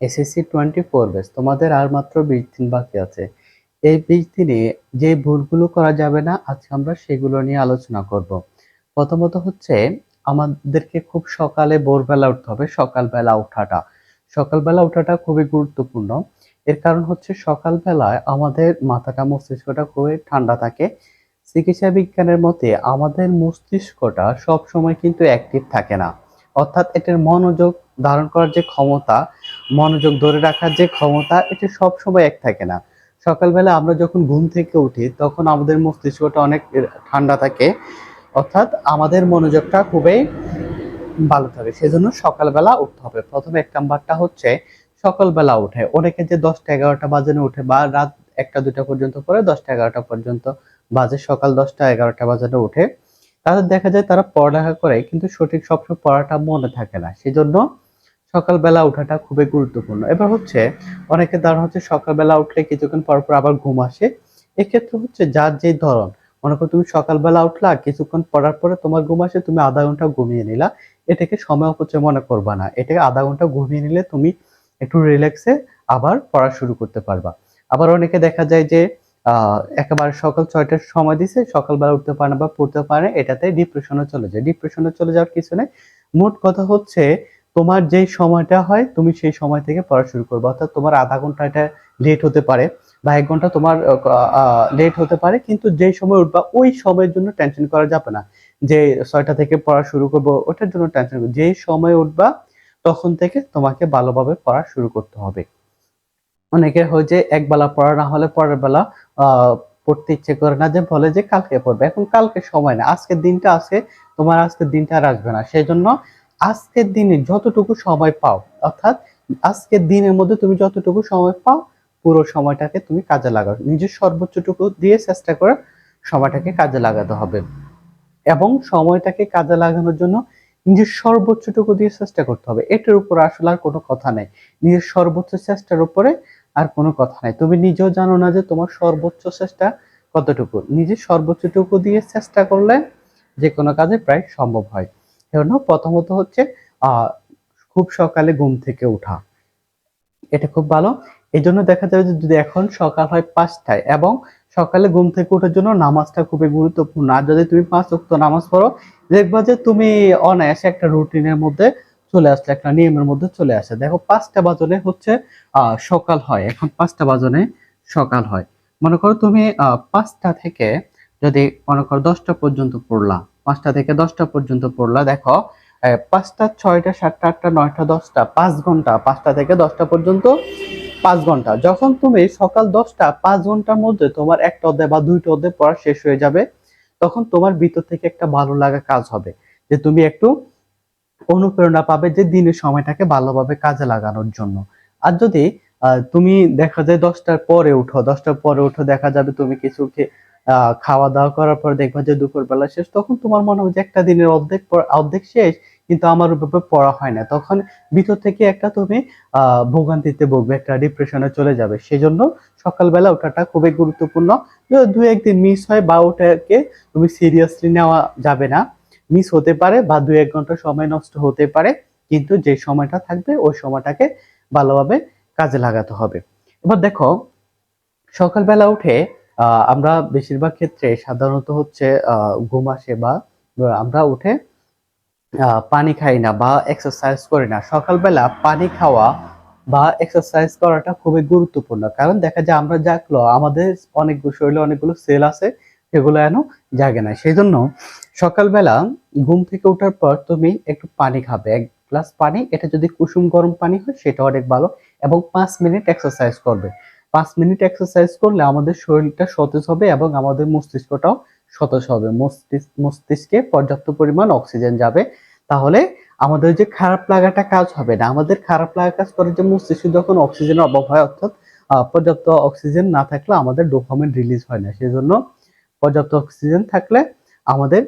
SSC twenty four batch তোমাদের আর মাত্র বিশ দিন বাকি আছে। এই বিশ দিনে যে ভুলগুলো করা যাবে না, আজকে আমরা সেগুলো নিয়ে আলোচনা করব। প্রথমত হচ্ছে, আমাদেরকে খুব সকালে ভোরবেলা উঠতে হবে, সকালবেলা ওঠাটা। সকালবেলা ওঠাটা খুবই গুরুত্বপূর্ণ। এর কারণ হচ্ছে, সকালবেলায় আমাদের মাথাটা, মস্তিষ্কটা খুবই ঠান্ডা থাকে। চিকিৎসা বিজ্ঞানের মতে, আমাদের মস্তিষ্কটা সব সময় কিন্তু অ্যাক্টিভ থাকে না। অর্থাৎ এটার মনোযোগ ধারণ করার যে ক্ষমতা মনোযোগ ধরে রাখার যে ক্ষমতা, এটা সব সময় এক থাকে না। সকালবেলা আমরা যখন ঘুম থেকে উঠি, তখন আমাদের মস্তিষ্কটা অনেক ঠান্ডা থাকে। অর্থাৎ আমাদের মনোযোগটা খুবই ভালো থাকে, সেজন্য সকালবেলা উঠতে হবে। প্রথমে এক নাম্বারটা হচ্ছে, সকালবেলা উঠে। অনেকে যে দশটা এগারোটা বাজে উঠে বা রাত একটা দুটা পর্যন্ত করে দশটা এগারোটা পর্যন্ত বাজে, সকাল দশটা এগারোটা বাজে উঠে, তাদের দেখা যায় তারা পড়ালেখা করে, কিন্তু সঠিক সবসময় পড়াটা মনে থাকে না। সেজন্য সকালবেলা ওঠাটা খুবই গুরুত্বপূর্ণ। এবার হচ্ছে অনেকের দ্বারা হচ্ছে সকালবেলা উঠলে কিছুক্ষণ পর পর আবার ঘুম আসে। এক্ষেত্রে হচ্ছে যার যে ধরন, মনে করো তুমি সকালবেলা উঠলা, কিছুক্ষণ পড়ার পরে তোমার ঘুম আসে, তুমি আধা ঘণ্টা ঘুমিয়ে নিলা। এটাকে সময় অপচয় মনে করবা না। এটাকে আধা ঘণ্টা ঘুমিয়ে নিলে তুমি একটু রিল্যাক্সে আবার পড়া শুরু করতে পারবা। আবার অনেকে দেখা যায় যে আহ একেবারে সকাল ছয়টার সময় দিছে, সকালবেলা উঠতে পারে না বা পড়তে পারে এটাতে ডিপ্রেশনে চলে যায়। ডিপ্রেশনে চলে যাওয়ার কিছু নেই। মোট কথা হচ্ছে তোমার যেই সময়টা হয়, তুমি সেই সময় থেকে পড়া শুরু করবে। অর্থাৎ তোমার আধা ঘণ্টা এটা লেট হতে পারে বা এক ঘণ্টা তোমার লেট হতে পারে, কিন্তু যেই সময় উঠবা, ওই সময়ের জন্য টেনশন করা যাবে না। যে ছয়টা থেকে পড়া শুরু করব, ওটার জন্য টেনশন যেই সময় উঠবা, তখন থেকে তোমাকে ভালোভাবে পড়া শুরু করতে হবে। অনেকে হয় যে এক বেলা পড়া না হলে পরের বেলা পড়তে ইচ্ছে করে না, যে বলে যে কালকে পড়বে। এখন কালকে সময় না, আজকের দিনটা আছে, তোমার আজকের দিনটা আর আসবে না। সেই জন্য আজকের দিনে যতটুকু সময় পাও, অর্থাৎ আজকের দিনের মধ্যে তুমি যতটুকু সময় পাও, পুরো সময়টাকে তুমি কাজে লাগাও। নিজের সর্বোচ্চটুকু দিয়ে চেষ্টা করে সময়টাকে কাজে লাগাতে হবে। এবং সময়টাকে কাজে লাগানোর জন্য নিজের সর্বোচ্চটুকু দিয়ে চেষ্টা করতে হবে। এটার উপর আসলে আর কোনো কথা নেই। নিজের সর্বোচ্চ চেষ্টার উপরে আর কোনো কথা নাই। তুমি নিজেও জানো না যে তোমার সর্বোচ্চ চেষ্টা কতটুকু। নিজের সর্বোচ্চটুকু দিয়ে চেষ্টা করলে যে কোনো কাজে প্রায় সম্ভব হয়। জন্য প্রথমত হচ্ছে খুব সকালে ঘুম থেকে ওঠা। এটা খুব ভালো। এই জন্য দেখা যাবে যে যদি এখন সকাল হয় পাঁচটায় এবং সকালে ঘুম থেকে ওঠার জন্য নামাজটা খুবই গুরুত্বপূর্ণ। আর যদি তুমি পাঁচ ওয়াক্ত নামাজ পড়ো, দেখবা যে তুমি অনায়াসে একটা রুটিনের মধ্যে চলে আসলে, একটা নিয়মের মধ্যে চলে আসে। দেখো পাঁচটা বাজনে হচ্ছে সকাল হয়। এখন পাঁচটা বাজনে সকাল হয়। মনে করো তুমি পাঁচটা থেকে যদি মনে করো দশটা পর্যন্ত পড়লা পাঁচটা থেকে দশটা পর্যন্ত পড়লা। দেখো পাঁচটা, ছয়টা, সাতটা, আটটা, নয়টা, দশটা, পাঁচ ঘণ্টা, পাঁচটা থেকে দশটা পর্যন্ত পাঁচ ঘণ্টা। যখন তুমি সকাল দশটা, পাঁচ ঘণ্টার মধ্যে তোমার একটা অধ্যায় বা দুইটা অধ্যায় পড়া শেষ হয়ে যাবে, তখন তোমার ভিতর থেকে একটা ভালো লাগা কাজ হবে, যে তুমি একটু অনুপ্রেরণা পাবে যে দিনের সময়টাকে ভালোভাবে কাজে লাগানোর জন্য। আর যদি তুমি দেখা যায় দশটার পরে উঠো, দশটার পরে উঠো, দেখা যাবে তুমি কিছু খাওয়া দাওয়া করার পর দেখবা যে দুপুর বেলা শেষ, তখন তোমার মনে হবে যে একটা দিনের অর্ধেক অর্ধেক শেষ, কিন্তু আমার উপরে পড়া হয় না। তখন ভিতর থেকে একটা তুমি, আহ, ভোগান্তিতে ভুগবে, একটা ডিপ্রেশনে চলে যাবে। সেজন্য সকালবেলা ওঠাটা খুবই গুরুত্বপূর্ণ। দু একদিন মিস হয় বা ওটাকে তুমি সিরিয়াসলি নেওয়া যাবে না মিস হতে পারে বা দু এক ঘণ্টা সময় নষ্ট হতে পারে, কিন্তু যে সময়টা থাকবে, ওই সময়টাকে ভালোভাবে কাজে লাগাতে হবে। এবার দেখো, সকালবেলা উঠে আমরা বেশিরভাগ ক্ষেত্রে সাধারণত হচ্ছে ঘুম আসে বা আমরা উঠে পানি খাই না বা এক্সারসাইজ করি না। সকালবেলা পানি খাওয়া বা এক্সারসাইজ করাটা খুবই গুরুত্বপূর্ণ। কারণ দেখা যায় আমরা জাগলো আমাদের অনেকগুলো শরীরে অনেকগুলো সেল আছে, সেগুলো এনো জাগে না। সেই জন্য সকালবেলা ঘুম থেকে ওঠার পর তুমি একটু পানি খাবে। এক গ্লাস পানি, এটা যদি কুসুম গরম পানি হয়, সেটা অনেক ভালো। এবং পাঁচ মিনিট এক্সারসাইজ করবে। পাঁচ মিনিট এক্সারসাইজ করলে আমাদের শরীরটা সতেজ হবে এবং আমাদের মস্তিষ্কটাও সতেজ হবে। মস্তিষ্ক পর্যাপ্ত পরিমাণ অক্সিজেন যাবে। তাহলে আমাদের যে খারাপ লাগাটা কাজ হবে না, আমাদের খারাপ লাগা কাজ করে যে মস্তিষ্কে যখন অক্সিজেনের অভাব হয়, অর্থাৎ পর্যাপ্ত অক্সিজেন না থাকলে আমাদের ডোপামিন রিলিজ হয় না। সেজন্য পর্যাপ্ত অক্সিজেন থাকলে আমাদের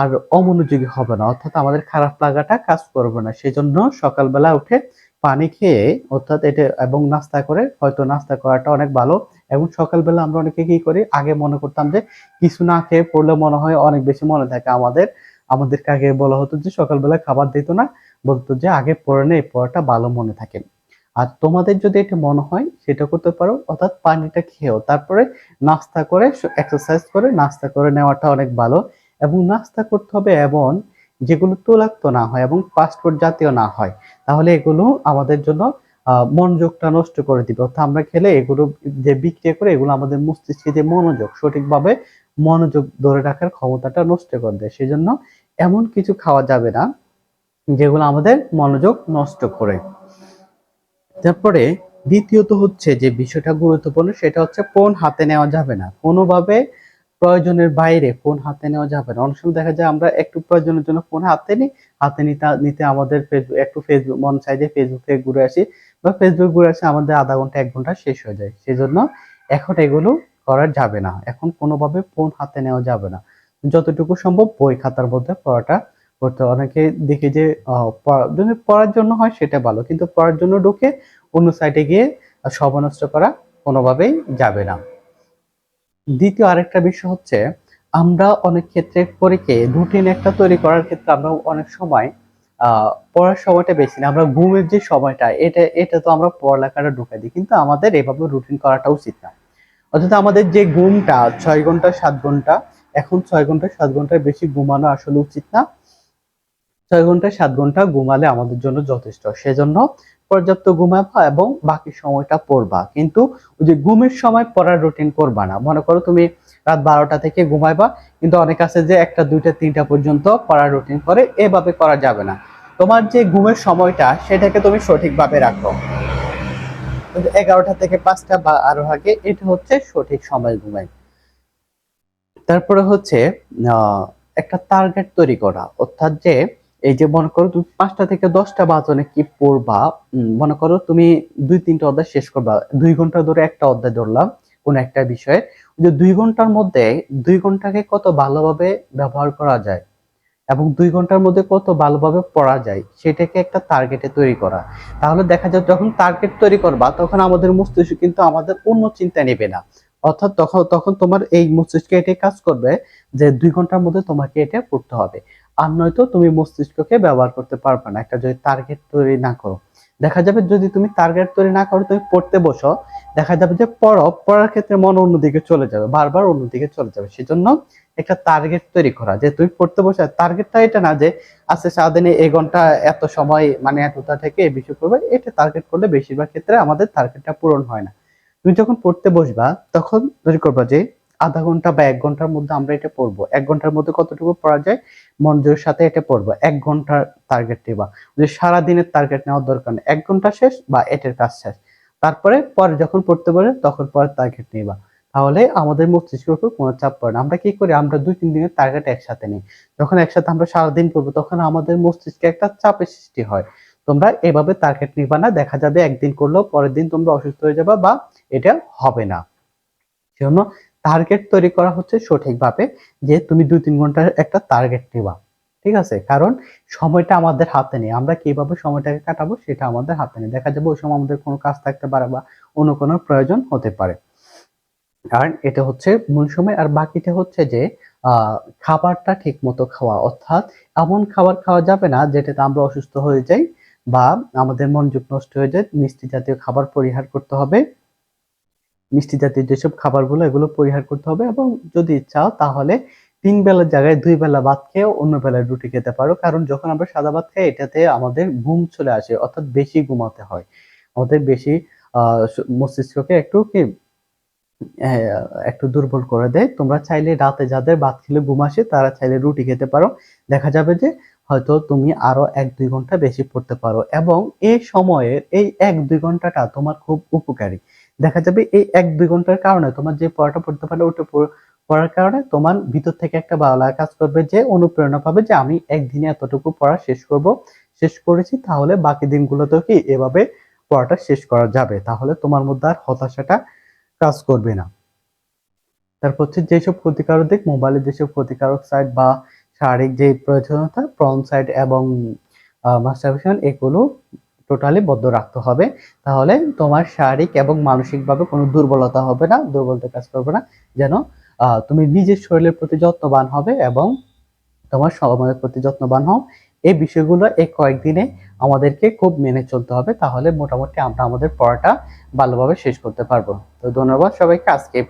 আর অমনোযোগী হবে না, অর্থাৎ আমাদের খারাপ লাগাটা কাজ করবে না। সেজন্য সকালবেলা উঠে পানি খেয়ে অর্থাৎ এটা এবং নাস্তা করে, হয়তো নাস্তা করাটা অনেক ভালো। এবং সকালবেলা আমরা অনেকে কি করি, আগে মনে করতাম যে কিছু না খেয়ে পড়লে মনে হয় অনেক বেশি মনে থাকে আমাদের। আমাদেরকে আগে বলা হতো যে সকালবেলা খাবার দিত না, বলতো যে আগে পড়ে নে এই পড়াটা ভালো মনে থাকে। আর তোমাদের যদি এটা মনে হয়, সেটা করতে পারো, অর্থাৎ পানিটা খেয়েও। তারপরে নাস্তা করে এক্সারসাইজ করে নাস্তা করে নেওয়াটা অনেক ভালো। এবং নাস্তা করতে হবে এমন যেগুলো তৈলাক্ত না হয় এবং ফাস্টফুড জাতীয় না হয়, তাহলে এগুলো আমাদের জন্য মনোযোগটা নষ্ট করে দিবে। অর্থাৎ আমরা খেলে এগুলো যে বিক্রিয়া করে, এগুলো আমাদের মস্তিষ্কে যে মনোযোগ, সঠিকভাবে মনোযোগ ধরে রাখার ক্ষমতাটা নষ্ট করে দেয়। সেজন্য এমন কিছু খাওয়া যাবে না, যেগুলো আমাদের মনোযোগ নষ্ট করে। তারপরে দ্বিতীয়ত হচ্ছে যে বিষয়টা গুরুত্বপূর্ণ, সেটা হচ্ছে ফোন হাতে নেওয়া যাবে না। কোনোভাবে প্রয়োজনের বাইরে ফোন হাতে নেওয়া যাবে না। অনেক সময় দেখা যায় আমরা একটু প্রয়োজনের জন্য ফোন হাতে নিই, হাতে নিতে নিতে আমাদের ফেসবুক একটু ফেসবুক মন চাই যে ফেসবুকে ঘুরে আসি বা ফেসবুক ঘুরে আসি আমাদের আধা ঘণ্টা, এক ঘণ্টা শেষ হয়ে যায়। সেজন্য এখন এগুলো করা যাবে না। এখন কোনোভাবে ফোন হাতে নেওয়া যাবে না। যতটুকু সম্ভব বই খাতার মধ্যে পড়াটা করতে। অনেকে দেখি যে যদি পড়ার জন্য হয় সেটা ভালো, কিন্তু পড়ার জন্য ঢুকে অন্য সাইটে গিয়ে সময় নষ্ট করা কোনোভাবেই যাবে না। দ্বিতীয় আরেকটা বিষয় হচ্ছে, আমরা অনেক ক্ষেত্রে পরীকে রুটিন একটা তৈরি করার ক্ষেত্রে আমরা অনেক সময় পড়ার সময়টা বেশি না। আমরা ঘুমের যে সময়টা, এটা এটা তো আমরা পড়ালেখাটা ঢুকে দিই। কিন্তু আমাদের এভাবে রুটিন করাটা উচিত না। অর্থাৎ আমাদের যে ঘুমটা, ছয় ঘণ্টা, সাত ঘণ্টা, এখন ছয় ঘণ্টা, সাত ঘণ্টার বেশি ঘুমানো আসলে উচিত না। ছয় ঘণ্টা, সাত ঘণ্টা ঘুমালে আমাদের জন্য যথেষ্ট। সেজন্য পর্যাপ্ত ঘুমাবা এবং বাকি সময়টা পড়বা। কিন্তু ওই যে ঘুমের সময় পড়ার রুটিন করবা না। মনে করো তুমি রাত বারোটা থেকে ঘুমাইবা, কিন্তু অনেক আছে যে একটা, দুইটা, তিনটা পর্যন্ত পড়ার রুটিন করে, এভাবে করা যাবে না। তোমার যে ঘুমের সময়টা, সেটাকে তুমি সঠিকভাবে রাখো। এগারোটা থেকে পাঁচটা বা আরও আগে, এটা হচ্ছে সঠিক সময় ঘুমাই। তারপরে হচ্ছে একটা টার্গেট তৈরি করা। অর্থাৎ যে এই যে মনে করো তুমি পাঁচটা থেকে দশটা বাজনে কি পড়বা মনে করো তুমি দুই, তিনটা অধ্যায় শেষ করবা। দুই ঘণ্টা ধরে একটা অধ্যায় ধরলাম, কোন একটা বিষয়ে। যে দুই ঘণ্টার মধ্যে দুই ঘন্টাকে কত ভালোভাবে ব্যবহার করা যায় এবং দুই ঘণ্টার মধ্যে কত ভালোভাবে পড়া যায়, সেটাকে একটা টার্গেটে তৈরি করা। তাহলে দেখা যায় যখন টার্গেট তৈরি করবা, তখন আমাদের মস্তিষ্ক কিন্তু আমাদের অন্য চিন্তা নেবে না। অর্থাৎ তখন তখন তোমার এই মস্তিষ্কে এটাই কাজ করবে যে দুই ঘণ্টার মধ্যে তোমাকে এটা পড়তে হবে। আর নয়তো তুমি মস্তিষ্ককে ব্যবহার করতে পারবে না, একটা যদি টার্গেট তৈরি না করো। দেখা যাবে যদি তুমি টার্গেট তৈরি না করো, তুমি পড়তে বসো, দেখা যাবে যে পড়ো পড়ার ক্ষেত্রে মন অন্যদিকে চলে যাবে, বারবার অন্যদিকে চলে যাবে। সেজন্য একটা টার্গেট তৈরি করা, যে তুমি পড়তে বসে টার্গেটটা এটা না যে আচ্ছা সারাদিনে এই ঘণ্টা এত সময় মানে এতটা থেকে এই বিষয় করবে এটা টার্গেট করলে বেশিরভাগ ক্ষেত্রে আমাদের টার্গেটটা পূরণ হয় না। তুমি যখন পড়তে বসবা, তখন তৈরি করবা যে আধা ঘণ্টা বা এক ঘণ্টার মধ্যে আমরা এটা পড়ব। এক ঘণ্টার মধ্যে কতটুকু পড়া যায়? মনোযোগের সাথে এটা পড়ব। এক ঘণ্টার টার্গেট নেবা যে সারা দিনের টার্গেট নেওয়ার দরকার নেই। এক ঘণ্টা শেষ বা এটার কাজ শেষ। তারপরে পরে যখন পড়তে পারে, তখন পরে টার্গেট নিবা তাহলে আমাদের মস্তিষ্কের উপর কোনো চাপ পড়ে না। আমরা কি করি? আমরা দুই, তিন দিনের টার্গেট একসাথে নিই। যখন একসাথে আমরা সারাদিন পড়ব, তখন আমাদের মস্তিষ্কে একটা চাপের সৃষ্টি হয়। তোমরা এভাবে টার্গেট নিবা না। দেখা যাবে একদিন করলেও পরের দিন তোমরা অসুস্থ হয়ে যাবে বা এটা হবে না। সেজন্য টার্গেট তৈরি করা হচ্ছে সঠিকভাবে যে তুমি দুই তিন ঘণ্টার একটা টার্গেট নিবা। ঠিক আছে? কারণ সময়টা আমাদের হাতে নেই। আমরা কীভাবে সময়টাকে কাটাবো সেটা আমাদের হাতে নেই। দেখা যাবে ওই সময় আমাদের কোনো কাজ থাকতে পারে বা অন্য কোনো প্রয়োজন হতে পারে। কারণ এটা হচ্ছে মূল সময়। আর বাকিটা হচ্ছে যে খাবারটা ঠিক মতো খাওয়া। অর্থাৎ এমন খাবার খাওয়া যাবে না যেটাতে আমরা অসুস্থ হয়ে যাই বা আমাদের মনোযোগ নষ্ট হয়ে যায়। মিষ্টি জাতীয় খাবার পরিহার করতে হবে। মিষ্টি জাতীয় যেসব খাবারগুলো, এগুলো পরিহার করতে হবে এবং যদি চাও তাহলে তিন বেলার জায়গায় দুই বেলা ভাত খেয়ে অন্য বেলায় রুটি খেতে পারো। কারণ যখন আমরা সাদা ভাত খাই, এটাতে আমাদের ঘুম চলে আসে, অর্থাৎ বেশি ঘুমাতে হয়। আমাদের বেশি মস্তিষ্ককে একটু কি একটু দুর্বল করে দেয়। তোমরা চাইলে রাতে যাদের ভাত খেলে ঘুম আসে, তারা চাইলে রুটি খেতে পারো। দেখা যাবে যে হয়তো তুমি আরও এক দুই ঘণ্টা বেশি পড়তে পারো এবং এই সময়ের, এই এক দুই ঘন্টাটা তোমার খুব উপকারী। দেখা যাবে এই এক, দুই ঘণ্টার কারণে তোমার যে পড়াটা পড়তে পারলে ওটা পড়ার কারণে তোমার ভিতর থেকে একটা ভালো লাগা কাজ করবে যে অনুপ্রেরণা পাবে যে আমি একদিনে এতটুকু পড়া শেষ করব, শেষ করেছি তাহলে বাকি দিনগুলোতেও কি এভাবে পড়াটা শেষ করা যাবে? তাহলে তোমার মধ্যে আর হতাশাটা কাজ করবে না। তারপর হচ্ছে যেসব ক্ষতিকারক দিক মোবাইলের যেসব ক্ষতিকারক সাইট বা শারীরিক যে প্রয়োজনীয়তা প্রন সাইট এবং মাস্টারবেশন এগুলো টোটালি বদ্ধ রাখতে হবে, তাহলে তোমার শারীরিক এবং মানসিকভাবে কোনো দুর্বলতা হবে না, দুর্বলতা কাজ করবে না, যেন তুমি নিজের শরীরের প্রতি যত্নবান হবে এবং তোমার সময়ের প্রতি যত্নবান হও। এই বিষয়গুলো এই কয়েকদিনে আমাদেরকে খুব মেনে চলতে হবে, তাহলে মোটামুটি আমরা আমাদের পড়াটা ভালোভাবে শেষ করতে পারব। তো ধন্যবাদ সবাইকে, আজকে এই